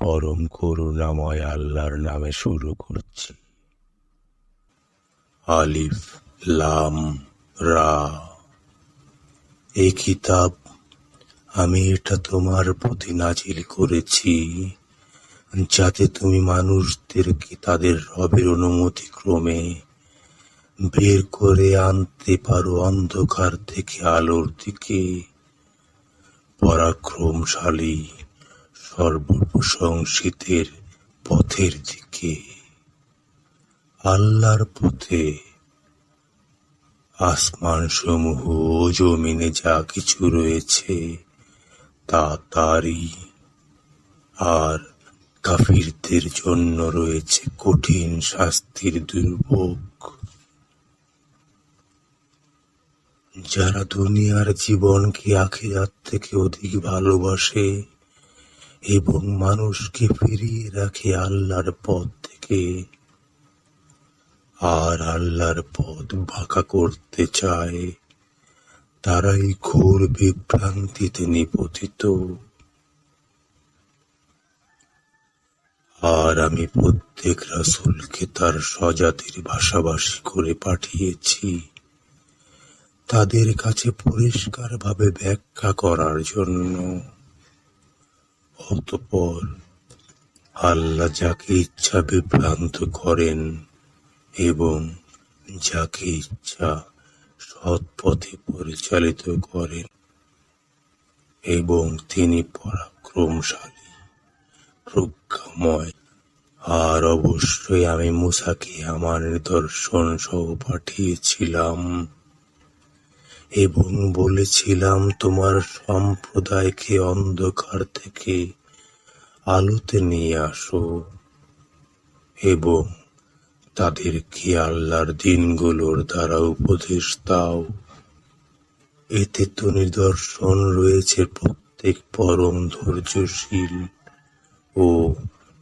পরম করুণাময় আল্লাহর নামে শুরু করছি। আলিফ, লাম, রা। এই কিতাব আমি এটা তোমার প্রতি নাজিল করেছি যাতে তুমি মানুষদেরকে তাদের রবের অনুমতি ক্রমে বের করে আনতে পারো অন্ধকার থেকে আলোর দিকে। পরাক্রমশালী সর্বপ্রশংসিতের পথের দিকে। আল্লাহর পথে আসমান সমূহ ও জমিনে যা কিছু রয়েছে, তা তারই আর কাফিরদের জন্য রয়েছে কঠিন শাস্তির দুর্ভোগ। যারা দুনিয়ার জীবনকে আখিরাত থেকে অধিক ভালোবাসে এবং মানুষকে ফিরিয়ে রাখে আল্লাহর পথ থেকে। আর আল্লাহর পথ বাঁকা করতে চায়, তারাই ঘোর বিভ্রান্তিতে নিপতিত। আর আমি প্রত্যেক রাসুলকে তার স্বজাতির ভাষাভাষী করে পাঠিয়েছি, তাদের কাছে পরিষ্কারভাবে ব্যাখ্যা করার জন্য। অতঃপর আল্লাহ যাকে ইচ্ছা বিভ্রান্ত করেন এবং যাকে ইচ্ছা সৎ পথে পরিচালিত করেন এবং তিনি পরাক্রমশালী, প্রজ্ঞাময়। আর অবশ্যই আমি মুসাকে আমার নিদর্শন সহ পাঠিয়েছিলাম এবং বলেছিলাম, তোমার সম্প্রদায়কে অন্ধকার থেকে আলোতে নিয়ে আসো এবং তাদেরকে আল্লাহর দিনগুলোর দ্বারা উপদেশ দাও। এতে তো নিদর্শন রয়েছে প্রত্যেক পরম ধৈর্যশীল ও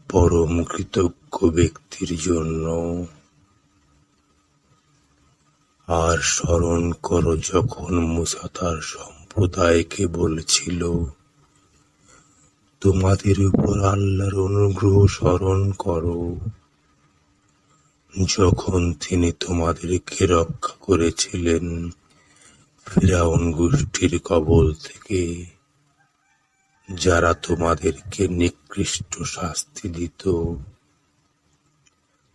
পরম কৃতজ্ঞ ব্যক্তির জন্য। আর স্মরণ করো, যখন মুসা তার সম্প্রদায়কে বলেছিল তোমাদের উপর আল্লাহর অনুগ্রহ স্মরণ করো। যখন তিনি তোমাদেরকে রক্ষা করেছিলেন, ফিরাউন গোষ্ঠীর কবল থেকে, যারা তোমাদেরকে নিকৃষ্ট শাস্তি দিত,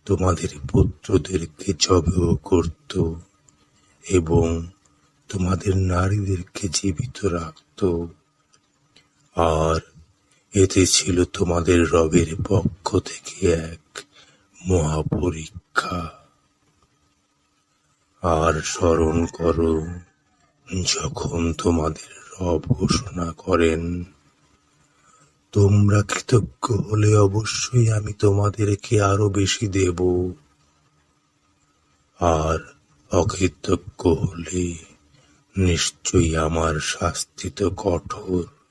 তোমাদের পুত্রদেরকে জবেও করত এবং তোমাদের নারীদেরকে জীবিত রাখত। আর এতে ছিল তোমাদের রবের পক্ষ থেকে এক মহাপরীক্ষা। আর স্মরণ করো, যখন তোমাদের রব ঘোষণা করেন, তোমরা কৃতজ্ঞ হলে অবশ্যই আমি তোমাদেরকে আরও বেশি দেব। আর অকৃতজ্ঞ হলে নিশ্চয়ই আমার শাস্তি তো কঠোর।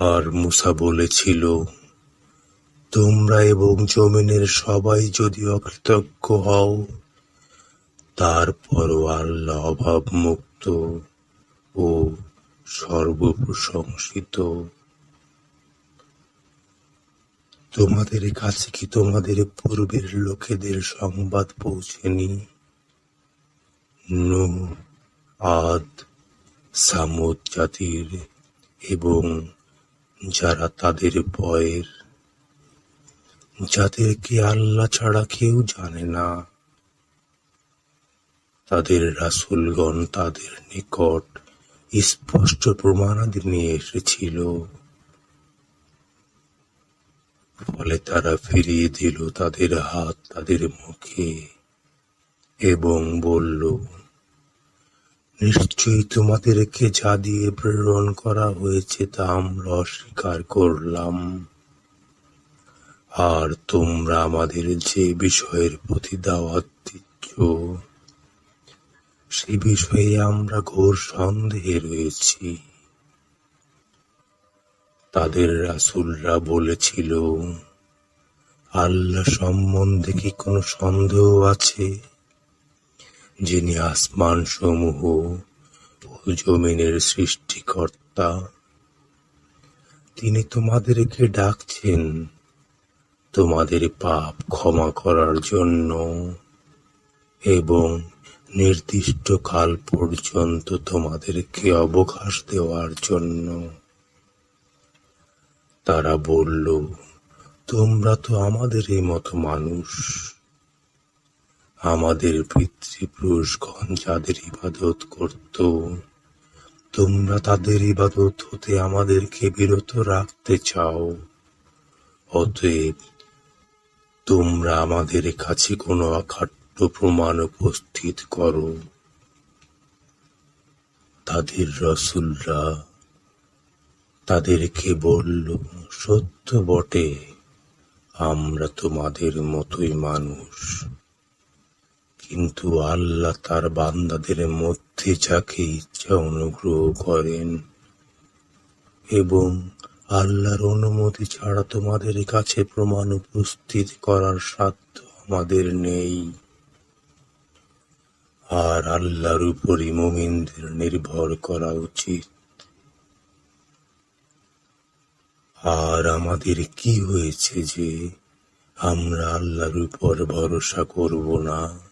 আর মুসা বলেছিল, তোমরা এবং জমিনের সবাই যদি অকৃতজ্ঞ হও, তারপরও আল্লাহ অভাব মুক্ত ও সর্বপ্রশংসিত। তোমাদের কাছে কি তোমাদের পূর্বের লোকেদের সংবাদ পৌঁছেনি? নূহ, আদ, সামুদ জাতির এবং যারা তাদের বয়ের যাদেরকে আল্লাহ ছাড়া কেউ জানে না, তাদের রাসূলগণ তাদের নিকট স্পষ্ট প্রমাণাদি নিয়ে এসেছিল। ফলে তারা ফিরিয়ে দিল তাদের হাত, তাদের মুখে এবং বলল নিশ্চয়ই তোমাদেরকে যা দিয়ে প্রেরণ করা হয়েছে তা আমরা অস্বীকার করলাম। আর তোমরা আমাদের যে বিষয়ের প্রতি দাওয়াত দিচ্ছ সে বিষয়ে আমরা ঘোর সন্দেহে রয়েছি। তাদের রাসূলরা বলেছিল, আল্লাহ সম্বন্ধে কি কোনো সন্দেহ আছে? যিনি আসমান সমূহ ও জমিনের সৃষ্টিকর্তা, তিনি তোমাদেরকে ডাকছেন তোমাদের পাপ ক্ষমা করার জন্য এবং নির্দিষ্ট কাল পর্যন্ত তোমাদেরকে অবকাশ দেওয়ার জন্য। তারা বলল, তোমরা তো আমাদেরই মতো মানুষ। আমাদের পিতৃপুরুষগণ যাদের ইবাদত করত, তোমরা তাদের ইবাদত হতে আমাদেরকে বিরত রাখতে চাও। অতএব তোমরা আমাদের কাছে কোনো অখাট্য প্রমাণ উপস্থিত করো। তাদের রসুলরা তাদেরকে বলল, সত্য বটে, আমরা তোমাদের মতোই মানুষ। কিন্তু আল্লাহ তার বান্দাদের মধ্যে যাকে ইচ্ছা অনুগ্রহ করেন। এবং আল্লাহর অনুমতি ছাড়া তোমাদের কাছে প্রমাণ উপস্থিত করার সাধ্য আমাদের নেই। আর আল্লাহর উপরই মুমিনদের নির্ভর করা উচিত। আর আমাদের কি হয়েছে যে আমরা আল্লাহর উপর ভরসা করব না?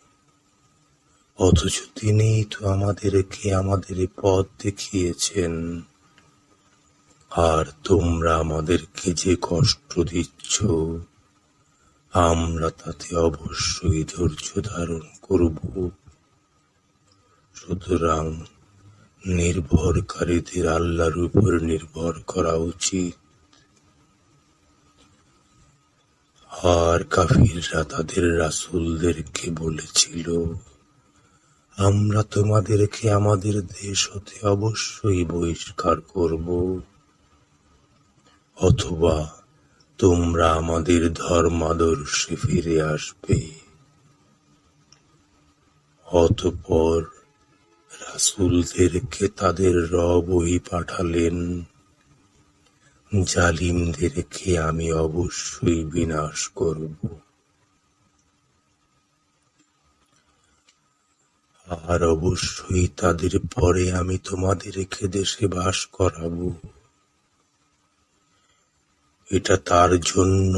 অথচ তিনি তো আমাদেরকে আমাদের পথ দেখিয়েছেন। আর তোমরা আমাদেরকে যে কষ্ট দিচ্ছ, আমরা তাতে অবশ্যই ধৈর্য ধারণ করব। সুতরাং নির্ভরকারীদের আল্লাহর উপর নির্ভর করা উচিত। আর কাফিররা তাদের রাসূলদেরকে বলেছিল আমরা তোমাদেরকে আমাদের দেশ হতে অবশ্যই বহিষ্কার করব। অথবা তোমরা আমাদের ধর্মাদর্শে ফিরে আসবে। অতঃপর রাসূলদেরকে তাদের রব ওই পাঠালেন। জালিমদেরকে আমি অবশ্যই বিনাশ করব। আর অবশ্যই তাদের পরে আমি তোমাদেরকে দেশে বাস করাবো। এটা তার জন্য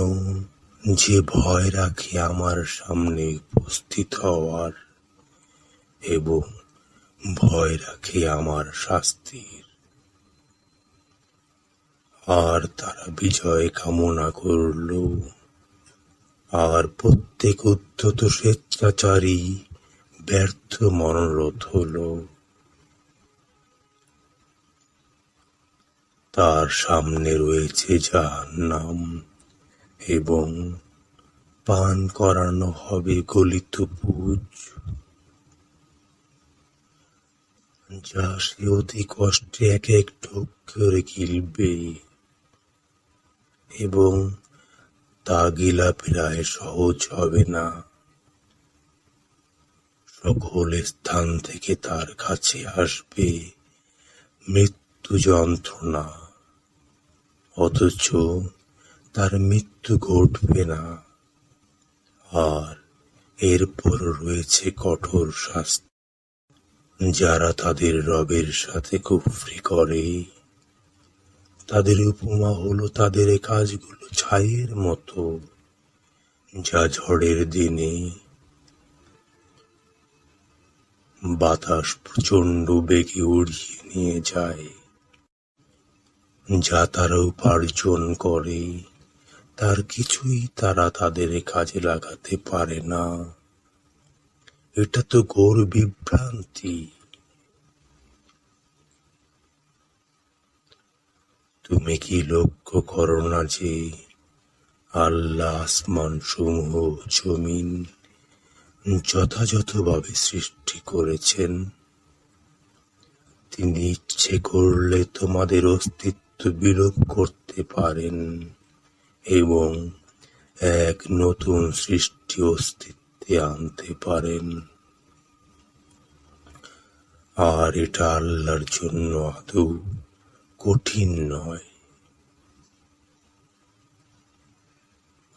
যে ভয় রাখে আমার সামনে উপস্থিত হওয়ার এবং ভয় রাখে আমার শাস্তির। আর তারা বিজয় কামনা করল। আর প্রত্যেক উদ্ধত স্বেচ্ছাচারী ব্যর্থ মনোরথ হলো। তার সামনে রয়েছে জাহান্নাম এবং পান করানো হবে গলিত পুজ। যা সে অতি কষ্টে এক এক ঢোক করে গিলবে এবং তা গিলা প্রায় সহজ হবে না। সকল স্থান থেকে তার কাছে আসবে মৃত্যু যন্ত্রণা। অথচ তার মৃত্যু ঘটবে না। আর এরপর রয়েছে কঠোর শাস্তি। যারা তাদের রবের সাথে কুফরি করে, তাদের উপমা হলো তাদের কাজগুলো ছাইয়ের মতো। যা ঝড়ের দিনে বাতাস প্রচণ্ড বেগে উড়িয়ে নিয়ে যায়। যা তারা উপার্জন করে, তার কিছুই তারা তাদের কাজে লাগাতে পারে না। এটা তো ঘোর বিভ্রান্তি। তুমি কি লক্ষ্য করো না যে আল্লাহ আসমান সমূহ জমিন যথাযথভাবে সৃষ্টি করেছেন। তিনি ইচ্ছে করলে তোমাদের অস্তিত্ব বিলোপ করতে পারেন এবং এক নতুন সৃষ্টি অস্তিত্বে আনতে পারেন। আর এটা আল্লাহর জন্য আদৌ কঠিন নয়।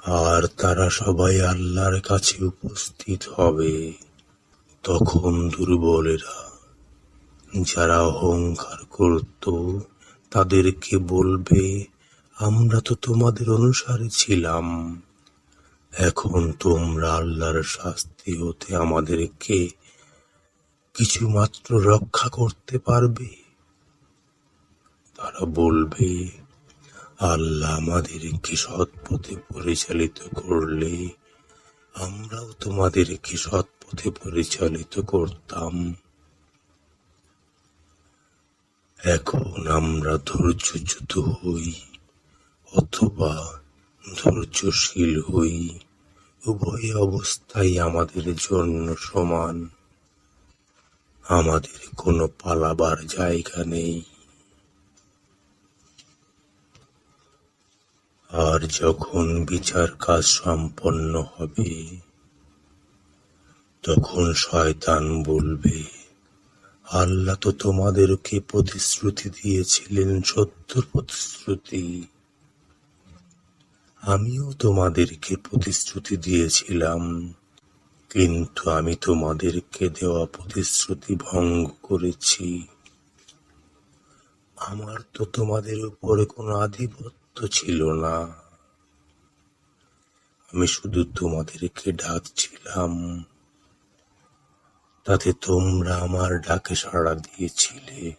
আর তারা সবাই আল্লাহর কাছে উপস্থিত হবে। তখন দুর্বলেরা, যারা অহংকার করত, তাদেরকে বলবে, আমরা তো তোমাদের অনুসারে ছিলাম। এখন তোমরা আল্লাহর শাস্তি হতে আমাদেরকে কিছু মাত্র রক্ষা করতে পারবে? তারা বলবে আল্লাহ আমাদেরকে সৎ পথে পরিচালিত করলে, আমরাও তোমাদেরকে সৎ পথে পরিচালিত করতাম। এখন আমরা ধৈর্যচ্যুত হই, অথবা ধৈর্যশীল হই। উভয় অবস্থাই আমাদের জন্য সমান। আমাদের কোনো পালাবার জায়গা নেই। আর যখন বিচার কাজ সম্পন্ন হবে, তখন শয়তান বলবে, আল্লাহ তো তোমাদেরকে প্রতিশ্রুতি দিয়েছিলেন সত্যর প্রতিশ্রুতি। আমিও তোমাদেরকে প্রতিশ্রুতি দিয়েছিলাম, কিন্তু আমি তোমাদেরকে দেওয়া প্রতিশ্রুতি ভঙ্গ করেছি। আমার তো তোমাদের উপরে কোনো আধিপত্য ছিল না। আমি শুধু তোমাদেরকে ডাকছিলাম। তাতে তোমরা আমার ডাকে সাড়া দিয়েছিলে।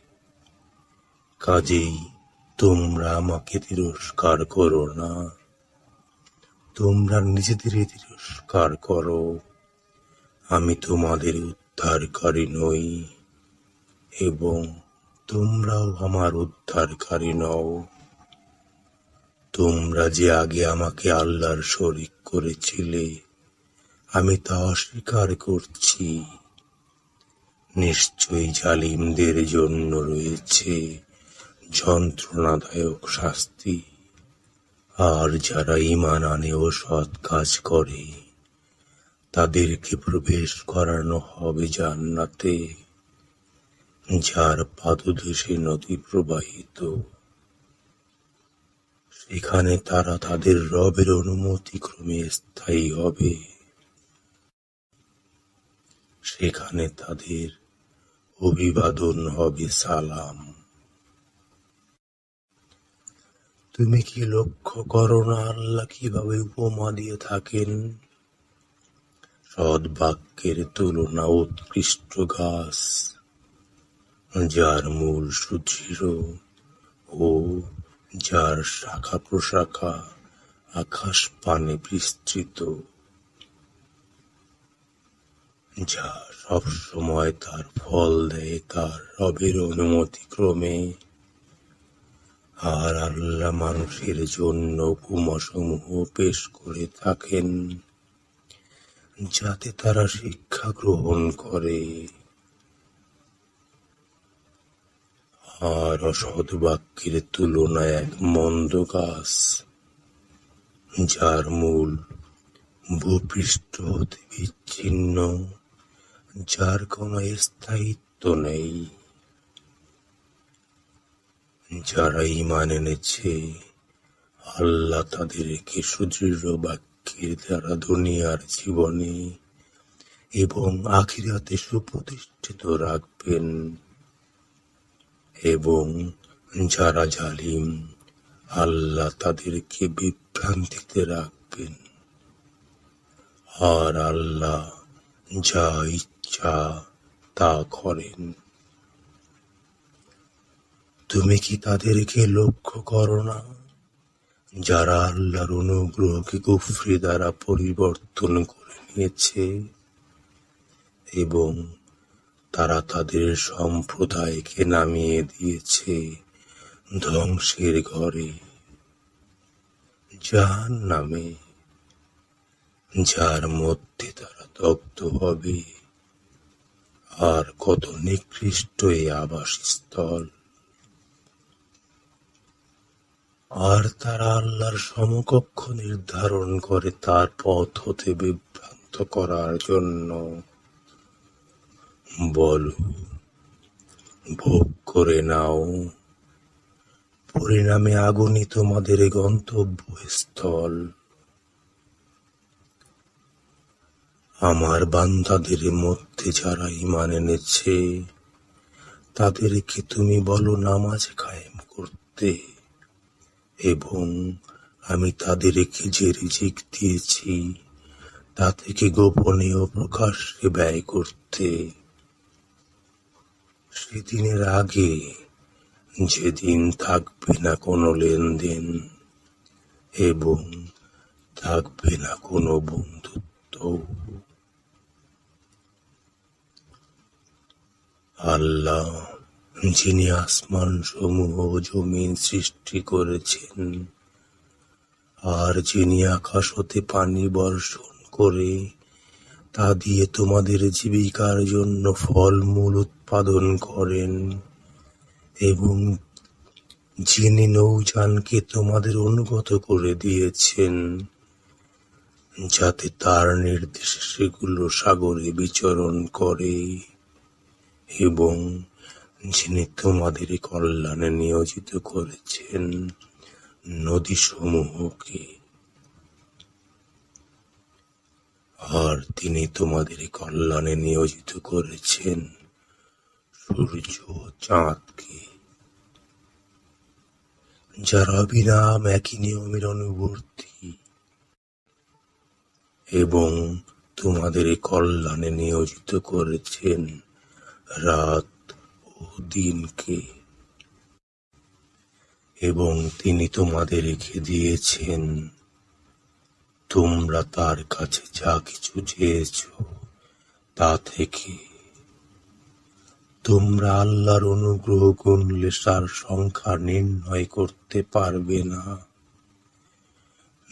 কাজেই তোমরা আমাকে তিরস্কার করো না। তোমরা নিজেদেরই তিরস্কার করো। আমি তোমাদের উদ্ধারকারী নই এবং তোমরাও আমার উদ্ধারকারী নও। তোমরা যে আগে আমাকে আল্লাহর শরিক করেছিলে, আমি তা অস্বীকার করছি। নিশ্চয়ই জালিমদের জন্য রয়েছে যন্ত্রণাদায়ক শাস্তি। আর যারা ইমান আনে ও সৎ কাজ করে, তাদেরকে প্রবেশ করানো হবে জান্নাতে, যার পাদদেশে নদী প্রবাহিত। সেখানে তারা তাদের রবের অনুমতি ক্রমে স্থায়ী হবে। সেখানে তাদের অভিবাদন হবে সালাম। তুমি কি লক্ষ্য করো না আল্লাহ কীভাবে উপমা দিয়ে থাকেন? সৎ বাক্যের তুলনা উৎকৃষ্ট গাছ যার মূল সুদৃঢ় ও যার শাখা প্রশাখা আকাশ পানে বিস্তৃত, যা সবসময় তার ফল দেয় তার রবের অনুমতি ক্রমে। আর আল্লাহ মানুষের জন্য উপমাসমূহ পেশ করে থাকেন, যাতে তারা শিক্ষা গ্রহণ করে। আর অসৎ বাক্যের তুলনায় এক মন্দ গাছ যার মূল ভূপৃষ্ঠ হতে বিচ্ছিন্ন, যার কোনো স্থায়িত্ব নেই, যারা ইমান এনেছে, আল্লাহ তাদেরকে সুদৃঢ় বাক্যের দ্বারা দুনিয়ার জীবনে এবং আখিরাতে সুপ্রতিষ্ঠিত রাখবেন। এবং যারা জালিম, আল্লাহ তাদেরকে বিভ্রান্তিতে রাখবেন। আর আল্লাহ যা ইচ্ছা তা করেন। তুমি কি তাদেরকে লক্ষ্য করো না? যারা আল্লাহর অনুগ্রহকে কুফরি দ্বারা পরিবর্তন করে নিয়েছে এবং তারা তাদের সম্প্রদায়কে নামিয়ে দিয়েছে ধ্বংসের ঘরে। যার নামে, যার মধ্যে তারা দগ্ধ হবে, আর কত নিকৃষ্ট এই আবাসস্থল। আর তারা আল্লাহর সমকক্ষ নির্ধারণ করে তার পথ হতে বিভ্রান্ত করার জন্য বলো, ভোগ করে নাও। পরিণামে আগুনই তোমাদের গন্তব্যস্থল। আমার বান্দাদের মধ্যে যারা ইমান এনেছে, তাদেরকে তুমি বলো নামাজ কায়েম করতে, এবং আমি তাদেরকে যে রিজিক দিয়েছি, তা থেকে গোপনে ও প্রকাশ্যে ব্যয় করতে। সেদিনের আগে যেদিন থাকবে না কোনো লেনদেন এবং থাকবে না কোনো বন্ধুত্ব, আল্লাহ যিনি আসমান সমূহ জমিন সৃষ্টি করেছেন আর যিনি আকাশ হতে পানি বর্ষণ করে, তা দিয়ে তোমাদের জীবিকার জন্য ফলমূল উৎপাদন করেন এবং যিনি নৌযানকে তোমাদের অনুগত করে দিয়েছেন, যাতে তার নির্দেশে সেগুলো সাগরে বিচরণ করে এবং যিনি তোমাদের কল্যাণে নিয়োজিত করেছেন নদীসমূহকে। আর তিনি তোমাদের কল্যাণে নিয়োজিত করেছেন সূর্য চাঁদকে? যারা বিরাম একই নিয়মের অনুবর্তী। এবং তোমাদের কল্যাণে নিয়োজিত করেছেন রাত ও দিনকে। এবং তিনি তোমাদের রেখে দিয়েছেন, তোমরা তার কাছে যা কিছু চেয়েছ তা থেকে। তোমরা আল্লাহর অনুগ্রহ গুনলে তার সংখ্যা নির্ণয় করতে পারবে না।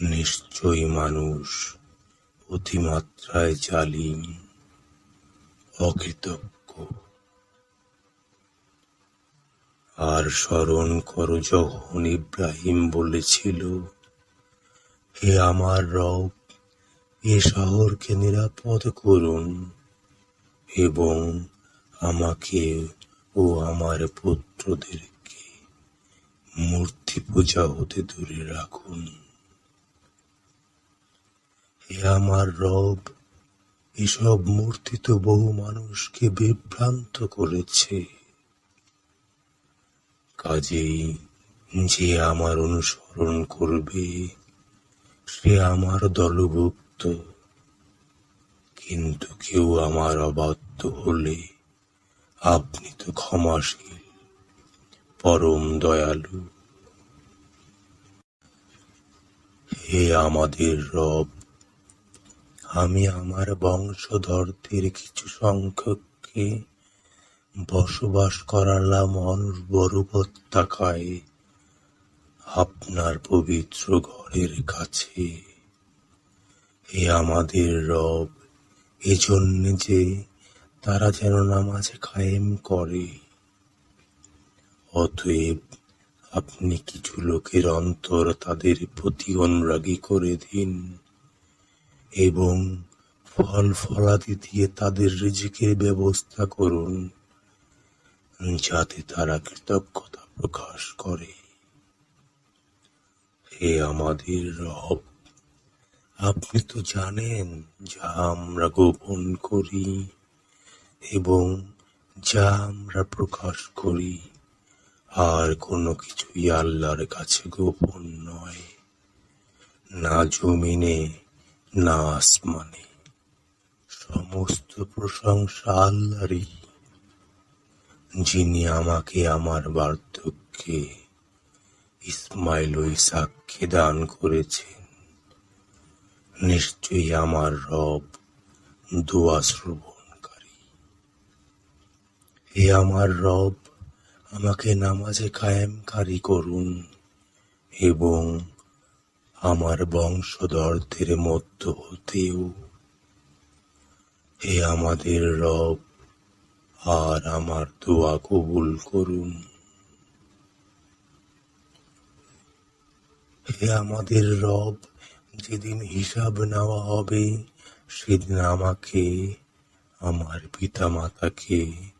নিশ্চয়ই মানুষ অতিমাত্রায় জালিম, অকৃতজ্ঞ। আর স্মরণ করো, যখন ইব্রাহিম বলেছিল, হে আমার রব, এ শহরকে নিরাপদ করুন এবং আমাকে ও আমার পুত্রদেরকে মূর্তি পূজা হতে দূরে রাখুন। হে আমার রব, এসব মূর্তি তো বহু মানুষকে বিভ্রান্ত করেছে। কাজেই যে আমার অনুসরণ করবে, সে আমার দলভুক্ত। কিন্তু কেউ আমার অবাধ্য হলে আপনি তো ক্ষমাশীল, পরম দয়ালু। হে আমাদের রব, আমি আমার বংশধরদের কিছু সংখ্যককে বসবাস করালাম অনুর্বর উপত্যকায় আপনার পবিত্র ঘরের কাছে। হে আমাদের রব, এজন্য যে তারা যেন নামাজে কায়েম করে। অতএব আপনি কিছু লোকের অন্তর তাদের প্রতি অনুরাগী করে দিন এবং ফল ফলাদি দিয়ে তাদের রিজিকের ব্যবস্থা করুন, যাতে তারা কৃতজ্ঞতা প্রকাশ করে। হে আমাদের রব, আপনি তো জানেন যা আমরা গোপন করি। এবং যা আমরা প্রকাশ করি, আর কোনো কিছুই আল্লাহর কাছে গোপন নয়, না জমিনে, না আসমানে। সমস্ত প্রশংসা আল্লাহরই, যিনি আমাকে আমার বার্ধক্যে ইসমাইল ও ইসাককে দান করেছেন। নিশ্চয়ই আমার রব দোয়া শ্রবণকারী হে আমার রব, আমাকে নামাজে কায়েমকারী করুন এবং আমার বংশধরদের মধ্য হতেও। হে আমাদের রব, আর আমার দোয়া কবুল করুন। হে আমাদের রব, যেদিন হিসাব নেওয়া হবে, সেদিন আমাকে, আমার পিতা মাতাকে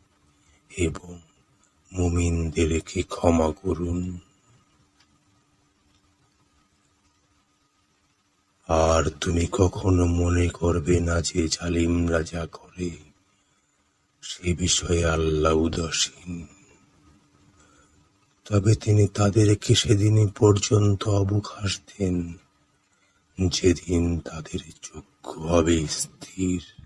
এবং মুমিনদেরকে ক্ষমা করুন? আর তুমি কখনো মনে করবে না যে জালিমরা যা করে? সে বিষয়ে আল্লাহ উদাসীন। তবে তিনি তাদেরকে সেদিনই পর্যন্ত অবকাশ দেন। যেদিন তাদের চক্ষু হবে স্থির।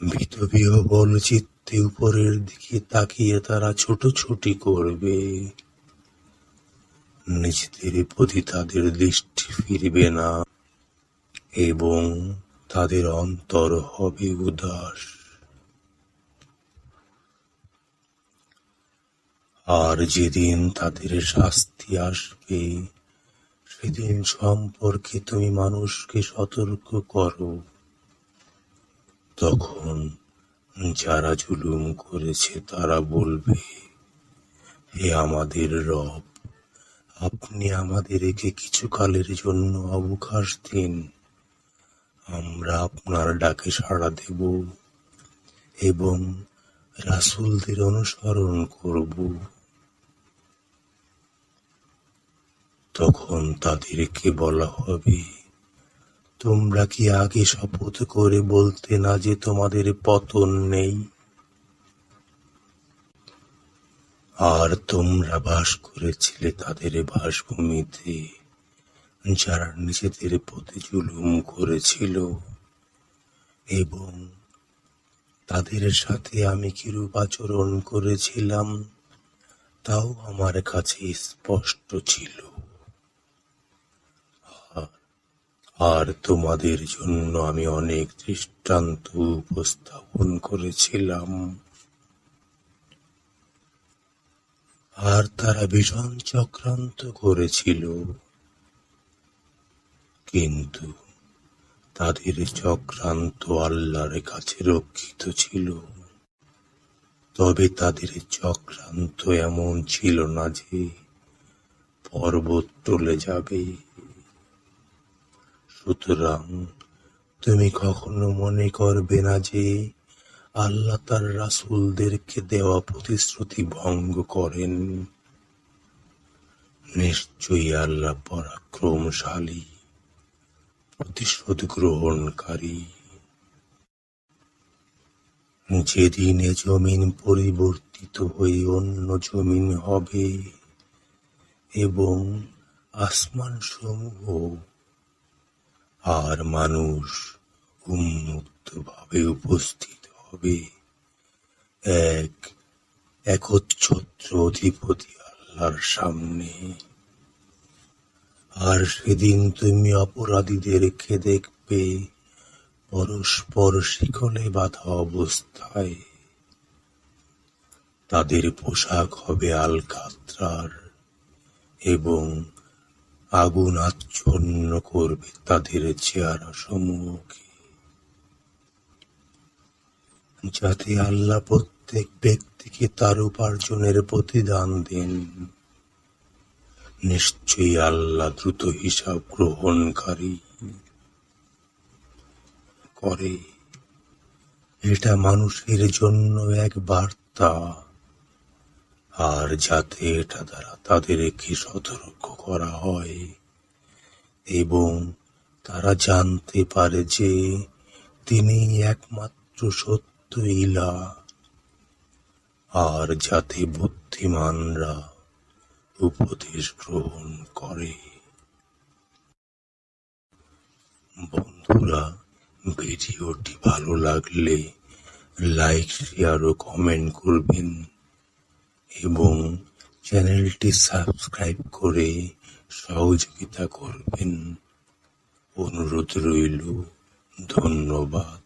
ভীতবিহবল চিত্তে উপরের দিকে তাকিয়ে তারা ছোটাছুটি করবে। নিজেদের প্রতি তাদের দৃষ্টি ফিরবে না এবং তাদের অন্তর হবে উদাস। আর যেদিন তাদের শাস্তি আসবে, সেদিন সম্পর্কে তুমি মানুষকে সতর্ক করো। তখন যারা জুলুম করেছে তারা বলবে, হে আমাদের রব, আপনি আমাদের আমাদেরকে কিছুকালের জন্য অবকাশ দিন। আমরা আপনার ডাকে সাড়া দেব এবং রাসুলদের অনুসরণ করব। তখন তাদেরকে বলা হবে তোমরা কি আগে শপথ করে বলতে না যে তোমাদের পতন নেই? আর তোমরা বাস করেছিলে তাদের বাসভূমিতে, যারা নিজেদের প্রতি জুলুম করেছিল। এবং তাদের সাথে আমি কিরূপ আচরণ করেছিলাম, তাও আমার কাছে স্পষ্ট ছিল। আর তোমাদের জন্য আমি অনেক দৃষ্টান্ত উপস্থাপন করেছিলাম। আর তারা ভীষণ চক্রান্ত করেছিল। কিন্তু তাদের চক্রান্ত আল্লাহর কাছে রক্ষিত ছিল। তবে তাদের চক্রান্ত এমন ছিল না যে পর্বত টলে যাবে। সুতরাং তুমি কখনো মনে করবে না যে আল্লাহ তার রাসূলদেরকে দেওয়া প্রতিশ্রুতি ভঙ্গ করেন। নিশ্চয়ই আল্লাহ পরাক্রমশালী প্রতিশোধ গ্রহণকারী যেদিন জমিন পরিবর্তিত হয়ে অন্য জমিন হবে এবং আসমান সমূহ আর মানুষ উন্মুক্ত ভাবে উপস্থিত হবে। এক একচ্ছত্র অধিপতি আল্লাহর সামনে। আর সেদিন তুমি অপরাধীদেরকে দেখবে, পরস্পর শিকলে বাঁধা অবস্থায়। তাদের পোশাক হবে আলকাত্রার এবং আগুন আচ্ছন্ন করবে তাদের চেহারা সমূহকে যাতে আল্লাহ প্রত্যেক ব্যক্তিকে তার উপার্জনের প্রতিদান দেন। নিশ্চয়ই আল্লাহ দ্রুত হিসাব গ্রহণকারী করে। এটা মানুষের জন্য এক বার্তা। আর যাতে এটা দ্বারা তাদের তাদেরকে সতর্ক করা হয়। এবং তারা জানতে পারে যে তিনি একমাত্র সত্য ইলা। আর যাতে বুদ্ধিমানরা উপদেশ গ্রহণ করে। বন্ধুরা, ভিডিওটি ভালো লাগলে লাইক শেয়ার ও কমেন্ট করবেন। এবং চ্যানেলটি সাবস্ক্রাইব করে সহযোগিতা করবেন। অনুরোধ রইল ধন্যবাদ।